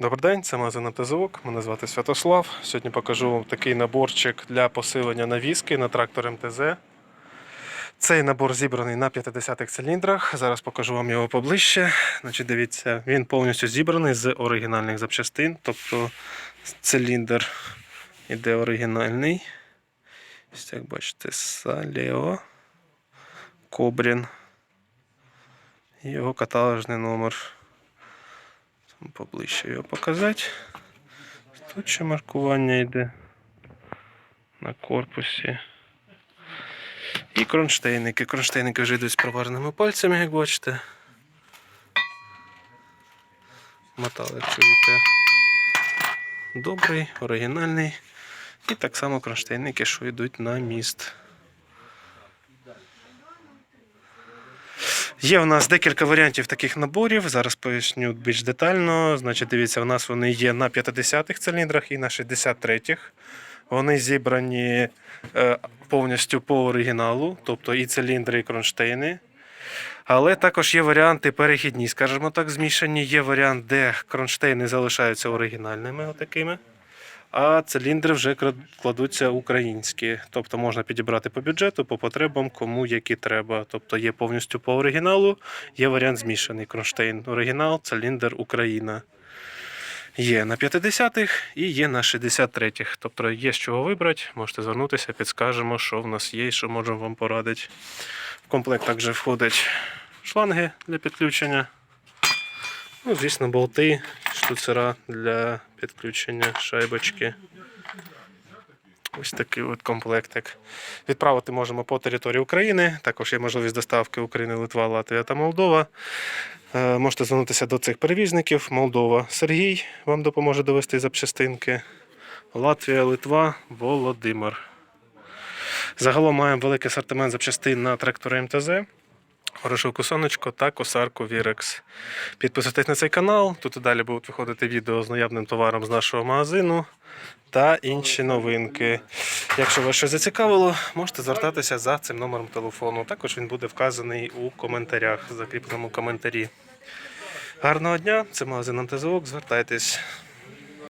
Добрий день, це магазин «Автозвук». Мене звати Святослав. Сьогодні покажу вам такий наборчик для посилення навіски на трактор МТЗ. Цей набор зібраний на 50-х циліндрах. Зараз покажу вам його поближче. Значить, дивіться, він повністю зібраний з оригінальних запчастин. Тобто циліндр іде оригінальний. Ось як бачите, Салео, Кобрін. Його каталожний номер. Поближче його показати. Тут ще маркування йде на корпусі. І кронштейники. Кронштейники вже йдуть з провареними пальцями, як бачите. Металик чуєте. Добрий, оригінальний. І так само кронштейники, що йдуть на міст. Є в нас декілька варіантів таких наборів. Зараз поясню більш детально. Значить, дивіться, у нас вони є на 50-х циліндрах і на 63-х. Вони зібрані е, повністю по оригіналу, тобто і циліндри, і кронштейни. Але також є варіанти перехідні, скажімо так, змішані. Є варіант, де кронштейни залишаються оригінальними, отакими, а циліндри вже кладуться українські. Тобто можна підібрати по бюджету, по потребам, кому які треба. Тобто є повністю по оригіналу, є варіант змішаний кронштейн. Оригінал, циліндр, Україна. Є на 50-х і є на 63-х. Тобто є з чого вибрати, можете звернутися, підскажемо, що в нас є що можемо вам порадити. В комплект також входять шланги для підключення. Ну, звісно, болти, штуцера для підключення шайбочки. Ось такий от комплектик. Відправити можемо по території України. Також є можливість доставки України, Литва, Латвія та Молдова. Е, Можете звернутися до цих перевізників. Молдова Сергій вам допоможе довести запчастинки. Латвія, Литва, Володимир. Загалом маємо великий асортимент запчастин на трактори МТЗ. Горошовку сонечко та косарку Вірекс. Підписуйтесь на цей канал. Тут і далі будуть виходити відео з наявним товаром з нашого магазину та інші новинки. Якщо вас щось зацікавило, можете звертатися за цим номером телефону. Також він буде вказаний у коментарях, закріпленому коментарі. Гарного дня! Це магазин МТЗОК. Звертайтесь.